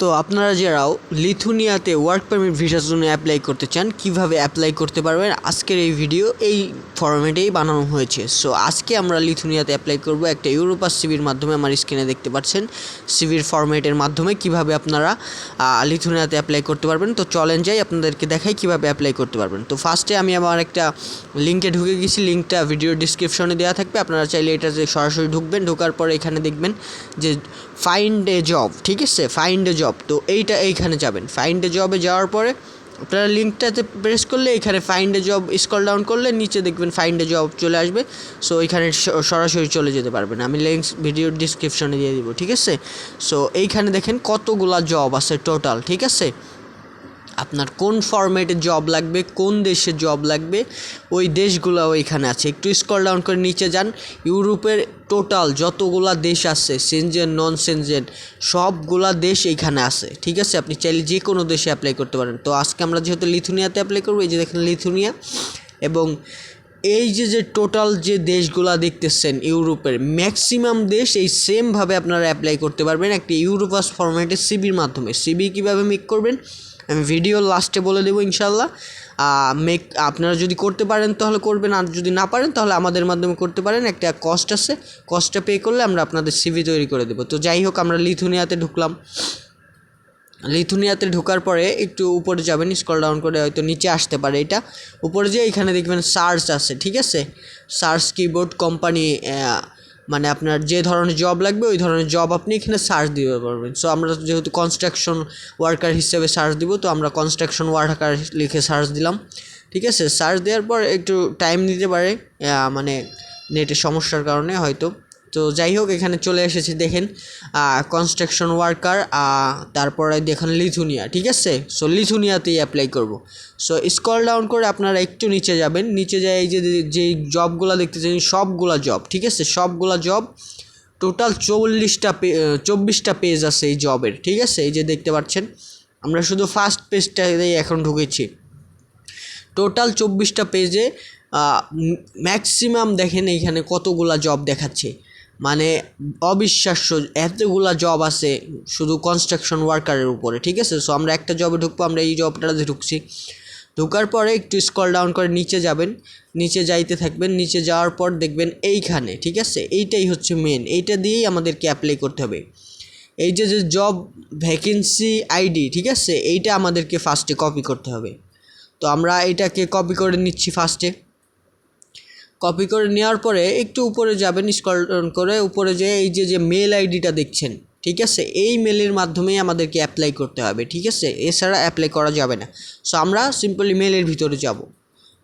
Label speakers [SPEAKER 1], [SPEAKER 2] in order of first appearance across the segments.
[SPEAKER 1] তো আপনারা যারাও লিথুনিয়াতে work permit ভিসার জন্য অ্যাপ্লাই করতে চান, কীভাবে অ্যাপ্লাই করতে পারবেন, আজকের এই ভিডিও এই ফরম্যাটেই বানানো হয়েছে। সো আজকে আমরা লিথুনিয়াতে অ্যাপ্লাই করব একটা ইউরোপাস সিভির মাধ্যমে, আমার স্ক্রিনে দেখতে পাচ্ছেন। সিভির ফরম্যাটের মাধ্যমে কীভাবে আপনারা লিথুনিয়াতে অ্যাপ্লাই করতে পারবেন। তো চলেন যাই, আপনাদেরকে দেখাই কীভাবে অ্যাপ্লাই করতে পারবেন। তো ফার্স্টে আমি আমার একটা লিঙ্কে ঢুকে গেছি। লিঙ্কটা ভিডিও ডিসক্রিপশনে দেওয়া থাকবে। আপনারা চাইলে এটাতে সরাসরি ঢুকবেন, ঢোকার পরে এখানে দেখবেন যে ফাইন্ড এ জব ঠিক আছে? ফাইন্ড এ জব তো এইটা এইখানে যাবেন। ফাইন্ড এ জবে যাওয়ার পরে আপনারা লিঙ্কটাতে প্রেস করলে এখানে find a job scroll down করলে নিচে দেখবেন ফাইন্ড এ জব চলে আসবে। সো এখানে সরাসরি চলে যেতে পারবেন। আমি লিঙ্কস ভিডিও ডিসক্রিপশনে দিয়ে দিব, ঠিক আছে? সো এইখানে দেখেন কতগুলা জব আছে টোটাল ঠিক আছে? আপনার কোন ফরম্যাটে জব লাগবে, কোন দেশে জব লাগবে, ওই দেশগুলো ওইখানে আছে। একটু স্কল ডাউন করে নিচে যান। ইউরোপের টোটাল যতগুলা দেশ আছে সেনজেন নন সেনজেন সবগুলা দেশ এইখানে আছে, ঠিক আছে? আপনি চাইলে যে কোনো দেশে অ্যাপ্লাই করতে পারেন। তো আজকে আমরা যেহেতু লিথুনিয়াতে অ্যাপ্লাই করব, এই যে দেখেন লিথুনিয়া এবং এই যে যে টোটাল যে দেশগুলা দেখতেছেন ইউরোপের ম্যাক্সিমাম দেশ এই সেমভাবে আপনারা অ্যাপ্লাই করতে পারবেন একটি ইউরোপাস ফরম্যাটের সিবির মাধ্যমে। সিবি কীভাবে মেক করবেন? আমি ভিডিও লাস্টে বলে দেবো ইনশাল্লাহ। মেক আপনারা যদি করতে পারেন তাহলে করবেন, আর যদি না পারেন তাহলে আমাদের মাধ্যমে করতে পারেন। একটা কস্ট আছে কস্টটা পে করলে আমরা আপনাদের সিভি তৈরি করে দেবো। তো যাই হোক, আমরা লিথুনিয়াতে ঢুকলাম। লিথুনিয়াতে ঢোকার পরে একটু উপরে যাবেন স্কল ডাউন করে হয়তো নিচে আসতে পারে এটা। উপরে যেয়ে এখানে দেখবেন সার্চ আছে, ঠিক আছে? সার্চ কিবোর্ড কোম্পানি মানে আপনার যে ধরনের জব লাগবে, ওই ধরনের জব আপনি এখানে সার্চ দিতে পারবেন। সো আমরা যেহেতু কনস্ট্রাকশন ওয়ার্কার হিসেবে সার্চ দিব, তো আমরা কনস্ট্রাকশন ওয়ার্কার লিখে সার্চ দিলাম। ঠিক আছে? সার্চ দেওয়ার পর একটু টাইম নিতে পারে মানে নেটের সমস্যার কারণে হয়তো। তো যাই হোক, এখানে চলে এসেছে, দেখেন কনস্ট্রাকশন ওয়ার্কার তারপরে দেখেন লিথুনিয়া ঠিক আছে? সো লিথুনিয়াতেই অ্যাপ্লাই করব। সো স্কল ডাউন করে আপনারা একটু নিচে যাবেন। নিচে যায় এই যে যে জবগুলো দেখতেছেন, সবগুলা জব ঠিক আছে? সবগুলা জব টোটাল চল্লিশটা পে চব্বিশটা পেজ আছে এই জবের ঠিক আছে? এই যে দেখতে পাচ্ছেন, আমরা শুধু ফার্স্ট পেজটাতেই এখন ঢুকেছি। টোটাল চব্বিশটা পেজে ম্যাক্সিমাম দেখেন এইখানে কতগুলা জব দেখাচ্ছে। মানে অবিশ্বাস্য এতগুলা জব আছে শুধু কনস্ট্রাকশন ওয়ার্কারের উপরে, ঠিক আছে? সো আমরা একটা জবে ঢুকবো, আমরা এই জবটাতে ঢুকছি। ঢোকার পরে একটু স্কল ডাউন করে নিচে যাবেন, নিচে যাইতে থাকবেন, নিচে যাওয়ার পর দেখবেন এইখানে, ঠিক আছে? এইটাই হচ্ছে মেন এইটা দিয়েই আমাদেরকে অ্যাপ্লাই করতে হবে। এই যে যে জব ভ্যাকেন্সি আইডি ঠিক আছে? এইটা আমাদেরকে ফার্স্টে কপি করতে হবে। তো আমরা এটাকে কপি করে নিচ্ছি ফার্স্টে কপি করে নেওয়ার পরে একটু উপরে যাবেন স্ক্রল ডাউন করে উপরে যে এই যে যে মেল আইডিটা দেখছেন, ঠিক আছে? এই মেলের মাধ্যমেই আমাদেরকে অ্যাপ্লাই করতে হবে, ঠিক আছে? এছাড়া অ্যাপ্লাই করা যাবে না। সো আমরা সিম্পলি মেলের ভিতরে যাব।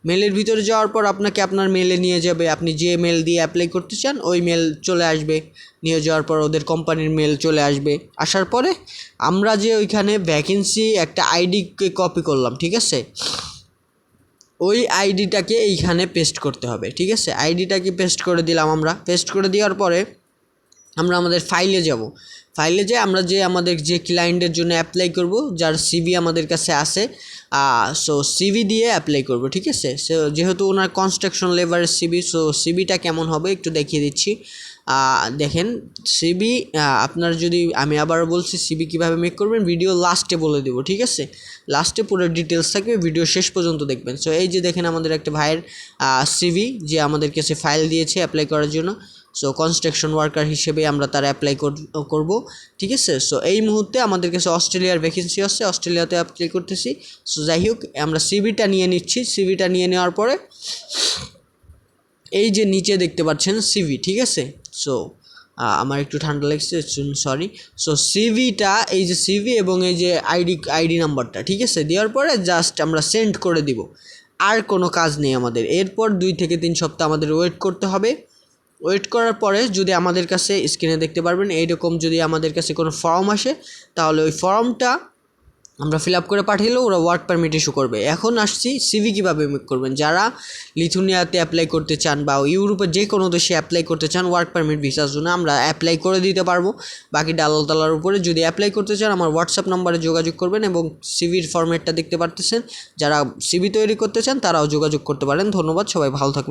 [SPEAKER 1] মেলের ভিতরে যাওয়ার পর আপনাকে আপনার মেলে নিয়ে যাবে। আপনি যে মেল দিয়ে অ্যাপ্লাই করতে চান, ওই মেল চলে আসবে। নিয়ে যাওয়ার পর ওদের কোম্পানির মেল চলে আসবে। আসার পরে আমরা যে ওইখানে ভ্যাকেন্সি একটা আইডিকে কপি করলাম, ঠিক আছে? ওই আইডিটাকে এইখানে পেস্ট করতে হবে, ঠিক আছে? আইডিটাকে পেস্ট করে দিলাম আমরা। পেস্ট করে দেওয়ার পরে আমরা আমাদের ফাইলে যাব। ফাইলে যে আমরা যে আমাদের যে ক্লায়েন্টের জন্য অ্যাপ্লাই করব, যার সিভি আমাদের কাছে আছে সো সিভি দিয়ে অ্যাপ্লাই করব, ঠিক আছে? সো যেহেতু ওনার কনস্ট্রাকশন লেবারের সিভি সো সিভিটা কেমন হবে একটু দেখিয়ে দিচ্ছি। দেখেন সিবি আপনার যদি, আমি আবার বলছি সিবি কীভাবে মেক করবেন? ভিডিও লাস্টে বলে দেবো, ঠিক আছে? লাস্টে পুরো ডিটেলস থাকবে ভিডিও শেষ পর্যন্ত দেখবেন। সো এই যে দেখেন আমাদের একটা ভাইয়ের সিভি যে আমাদের কাছে ফাইল দিয়েছে অ্যাপ্লাই করার জন্য। সো কনস্ট্রাকশন ওয়ার্কার হিসেবে আমরা তার অ্যাপ্লাই করব, ঠিক আছে? সো এই মুহূর্তে আমাদের কাছে অস্ট্রেলিয়ার ভ্যাকেন্সি আসছে অস্ট্রেলিয়াতে অ্যাপ্লাই করতেছি। সো যাই হোক, আমরা সিভিটা নিয়ে নিচ্ছি। সিভিটা নিয়ে নেওয়ার পরে এই যে নিচে দেখতে পাচ্ছেন সিভি ঠিক আছে? সো আমার একটু ঠান্ডা লাগছে সরি সো সিভিটা এই যে সিভি এবং এই যে আইডি আইডি নাম্বারটা ঠিক আছে? দেওয়ার পরে জাস্ট আমরা সেন্ড করে দিব। আর কোনো কাজ নেই আমাদের। এরপর দুই থেকে তিন সপ্তাহ আমাদের ওয়েট করতে হবে। ওয়েট করার পরে যদি আমাদের কাছে স্ক্রিনে দেখতে পারবেন, এইরকম যদি আমাদের কাছে কোনো ফর্ম আসে, তাহলে ওই ফর্মটা আমরা ফিল আপ করে পাঠালেও ওরা ওয়ার্ক পারমিট ইস্যু করবে। এখন আসছি সিভি কীভাবে মেক করবেন। যারা লিথুনিয়াতে অ্যাপ্লাই করতে চান বা ইউরোপের যে কোনো দেশে অ্যাপ্লাই করতে চান ওয়ার্ক পারমিট ভিসার জন্য আমরা অ্যাপ্লাই করে দিতে পারব। বাকি ডালাল তালার উপরে যদি অ্যাপ্লাই করতে চান, আমার হোয়াটসঅ্যাপ নাম্বারে যোগাযোগ করবেন এবং সিভির ফর্মেটটা দেখতে পারতেছেন। যারা সিভি তৈরি করতে চান, তারাও যোগাযোগ করতে পারেন। ধন্যবাদ, সবাই ভালো থাকবেন।